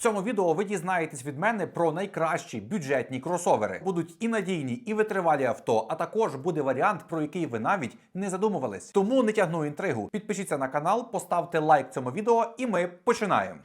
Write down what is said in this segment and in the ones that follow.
цьому відео ви дізнаєтесь від мене про найкращі бюджетні кросовери. Будуть і надійні, і витривалі авто, а також буде варіант, про який ви навіть не задумувались. Тому не тягну інтригу. Підпишіться на канал, поставте лайк цьому відео, і ми починаємо.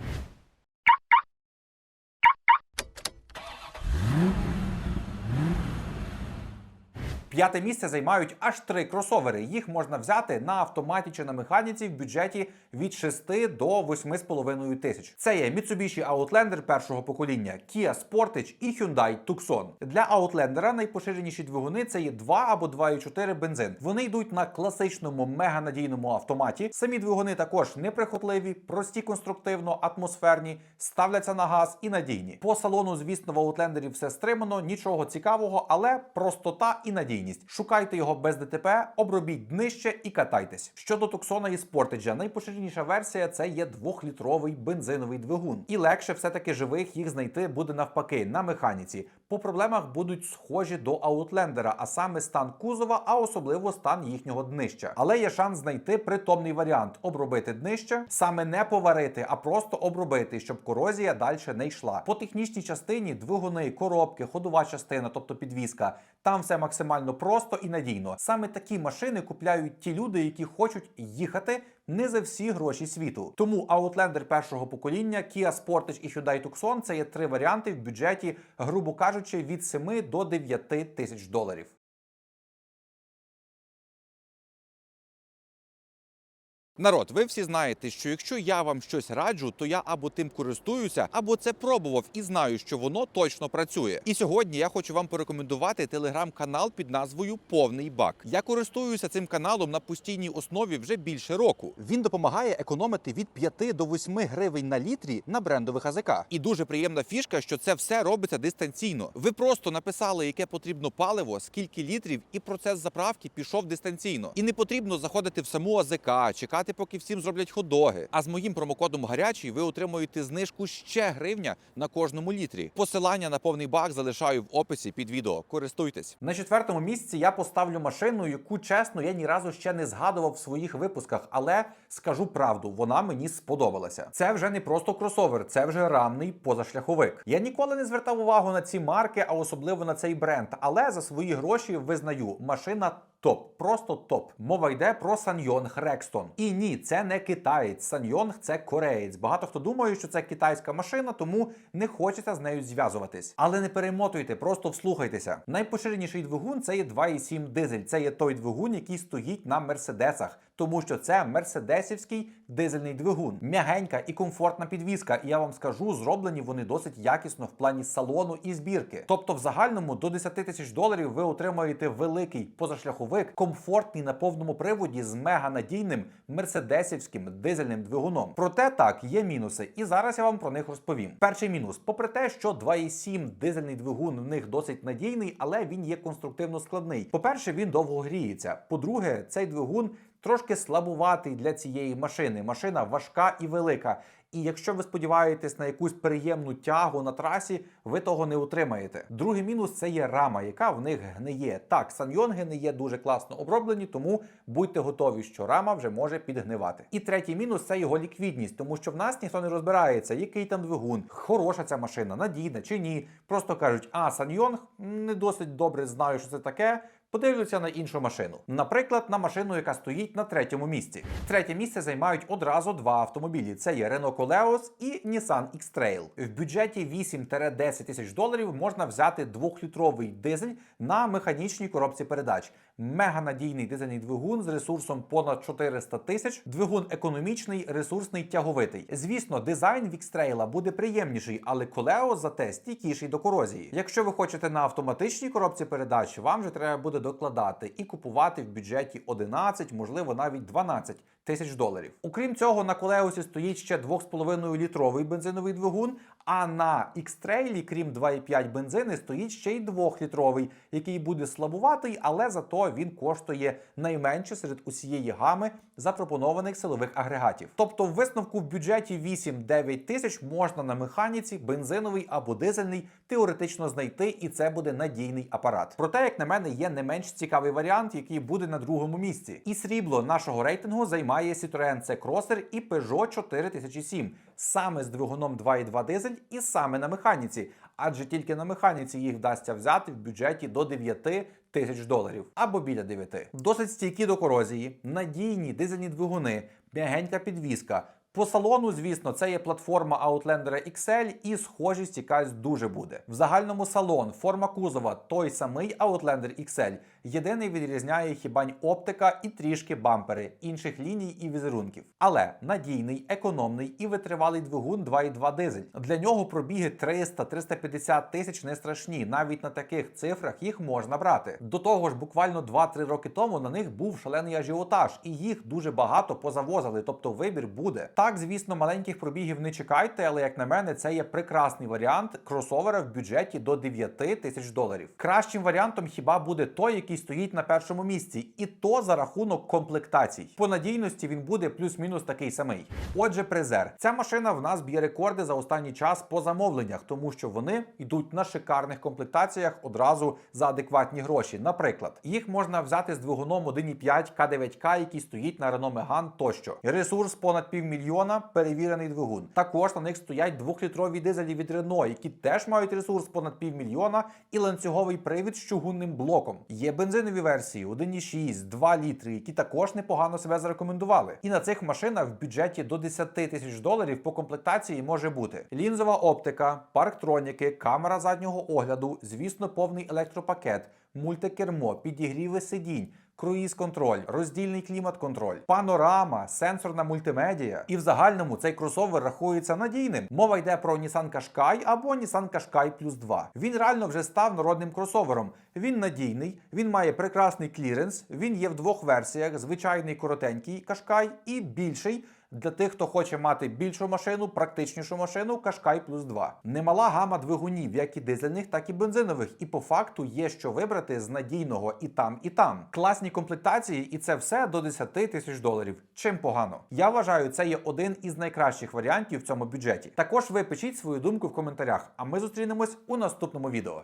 П'яте місце займають аж три кросовери. Їх можна взяти на автоматі чи на механіці в бюджеті від 6 до 8,5 тисяч. Це є Mitsubishi Outlander першого покоління, Kia Sportage і Hyundai Tucson. Для Outlander найпоширеніші двигуни це є 2 або 2,4 бензин. Вони йдуть на класичному меганадійному автоматі. Самі двигуни також неприхотливі, прості конструктивно, атмосферні, ставляться на газ і надійні. По салону, звісно, в Outlander все стримано, нічого цікавого, але простота і надійність. Шукайте його без ДТП, обробіть днище і катайтесь. Щодо Туксона і Спортиджа, найпоширеніша версія це є двохлітровий бензиновий двигун. І легше все-таки живих їх знайти буде навпаки на механіці. По проблемах будуть схожі до Аутлендера, а саме стан кузова, а особливо стан їхнього днища. Але є шанс знайти притомний варіант обробити днище, саме не поварити, а просто обробити, щоб корозія далі не йшла. По технічній частині двигуни, коробки, ходова частина, тобто підвіска, там все максимально просто і надійно. Саме такі машини купляють ті люди, які хочуть їхати не за всі гроші світу. Тому Outlander першого покоління, Kia Sportage і Hyundai Tucson – це є три варіанти в бюджеті, грубо кажучи, від 7 до 9 тисяч доларів. Народ, ви всі знаєте, що якщо я вам щось раджу, то я або тим користуюся, або це пробував і знаю, що воно точно працює. І сьогодні я хочу вам порекомендувати телеграм-канал під назвою Повний бак. Я користуюся цим каналом на постійній основі вже більше року. Він допомагає економити від 5 до 8 гривень на літрі на брендових АЗК. І дуже приємна фішка, що це все робиться дистанційно. Ви просто написали, яке потрібно паливо, скільки літрів, і процес заправки пішов дистанційно. І не потрібно заходити в саму АЗК, чекати, поки всім зроблять ходоги. А з моїм промокодом гарячий ви отримуєте знижку ще гривня на кожному літрі. Посилання на повний бак залишаю в описі під відео. Користуйтесь. На четвертому місці я поставлю машину, яку чесно я ні разу ще не згадував в своїх випусках, але скажу правду, вона мені сподобалася. Це вже не просто кросовер, це вже рамний позашляховик. Я ніколи не звертав увагу на ці марки, а особливо на цей бренд. Але за свої гроші визнаю, машина. Топ, просто топ. Мова йде про Саньйонг Рекстон. І ні, це не китаєць. Саньйонг це кореєць. Багато хто думає, що це китайська машина, тому не хочеться з нею зв'язуватись. Але не перемотуйте, просто вслухайтеся. Найпоширеніший двигун це є 2,7 дизель. Це є той двигун, який стоїть на мерседесах, тому що це мерседесівський дизельний двигун. М'ягенька і комфортна підвізка. І я вам скажу, зроблені вони досить якісно в плані салону і збірки. Тобто, в загальному до 10 тисяч доларів ви отримаєте великий позашляховик, комфортний на повному приводі з меганадійним мерседесівським дизельним двигуном. Проте так, є мінуси, і зараз я вам про них розповім. Перший мінус, попри те, що 2,7 дизельний двигун в них досить надійний, але він є конструктивно складний. По-перше, він довго гріється. По-друге, цей двигун. Трошки слабуватий для цієї машини. Машина важка і велика. І якщо ви сподіваєтесь на якусь приємну тягу на трасі, ви того не отримаєте. Другий мінус це є рама, яка в них гниє. Так, саньйонги не є дуже класно оброблені, тому будьте готові, що рама вже може підгнивати. І третій мінус це його ліквідність, тому що в нас ніхто не розбирається, який там двигун, хороша ця машина, надійна чи ні. Просто кажуть, а саньйонг не досить добре знаю, що це таке. Подивлюся на іншу машину. Наприклад, на машину, яка стоїть на третьому місці. Третє місце займають одразу два автомобілі: це є Renault Coleos і Nissan X-Trail. В бюджеті 8-10 тисяч доларів можна взяти двохлітровий дизель на механічній коробці передач. Меганадійний дизельний двигун з ресурсом понад 400 тисяч. Двигун економічний, ресурсний, тяговитий. Звісно, дизайн в X-Trail буде приємніший, але Koleos зате стійкіший до корозії. Якщо ви хочете на автоматичній коробці передач, вам же треба буде докладати і купувати в бюджеті 11, можливо, навіть 12 тисяч доларів. Окрім цього, на колеусі стоїть ще 2,5 літровий бензиновий двигун. А на X-Trail, крім 2,5 бензини, стоїть ще й 2-літровий, який буде слабуватий, але зато він коштує найменше серед усієї гами запропонованих силових агрегатів. Тобто, в висновку в бюджеті 8-9 тисяч можна на механіці бензиновий або дизельний теоретично знайти, і це буде надійний апарат. Проте, як на мене, є не менш цікавий варіант, який буде на другому місці. І срібло нашого рейтингу займає має Citroën C-Crosser і Peugeot 4007, саме з двигуном 2.2 дизель і саме на механіці, адже тільки на механіці їх вдасться взяти в бюджеті до 9 тисяч доларів або біля 9. Досить стійкі до корозії, надійні дизельні двигуни, м'ягенька підвізка. По салону, звісно, це є платформа Outlander XL і схожість якась дуже буде. В загальному салон, форма кузова той самий Outlander XL. Єдиний відрізняє хіба оптика і трішки бампери інших ліній і візерунків. Але надійний, економний і витривалий двигун 2.2 дизель. Для нього пробіги 300-350 тисяч не страшні. Навіть на таких цифрах їх можна брати. До того ж, буквально 2-3 роки тому на них був шалений ажіотаж, і їх дуже багато позавозили, тобто вибір буде. Так, звісно, маленьких пробігів не чекайте, але як на мене, це є прекрасний варіант кросовера в бюджеті до 9 тисяч доларів. Кращим варіантом хіба буде той, який стоїть на першому місці, і то за рахунок комплектацій. По надійності він буде плюс-мінус такий самий. Отже, призер. Ця машина в нас б'є рекорди за останній час по замовленнях, тому що вони йдуть на шикарних комплектаціях одразу за адекватні гроші. Наприклад, їх можна взяти з двигуном 1.5 К9К, який стоїть на Renault Megane тощо. Ресурс понад півмільйона, перевірений двигун. Також на них стоять двохлітрові дизелі від Renault, які теж мають ресурс понад півмільйона і ланцюговий привід з чугунним блоком. Є бензинові версії 1.6, 2 літри, які також непогано себе зарекомендували. І на цих машинах в бюджеті до 10 тисяч доларів по комплектації може бути лінзова оптика, парктроніки, камера заднього огляду, звісно, повний електропакет, мультикермо, підігріви сидінь. Круїз-контроль, роздільний клімат-контроль, панорама, сенсорна мультимедія. І в загальному цей кросовер рахується надійним. Мова йде про Nissan Qashqai або Nissan Qashqai Plus 2. Він реально вже став народним кросовером. Він надійний, він має прекрасний кліренс, він є в двох версіях: звичайний коротенький Qashqai і більший. Для тих, хто хоче мати більшу машину, практичнішу машину, Qashqai Plus 2. Немала гама двигунів, як і дизельних, так і бензинових. І по факту є що вибрати з надійного і там, і там. Класні комплектації, і це все до 10 тисяч доларів. Чим погано? Я вважаю, це є один із найкращих варіантів в цьому бюджеті. Також ви пишіть свою думку в коментарях, а ми зустрінемось у наступному відео.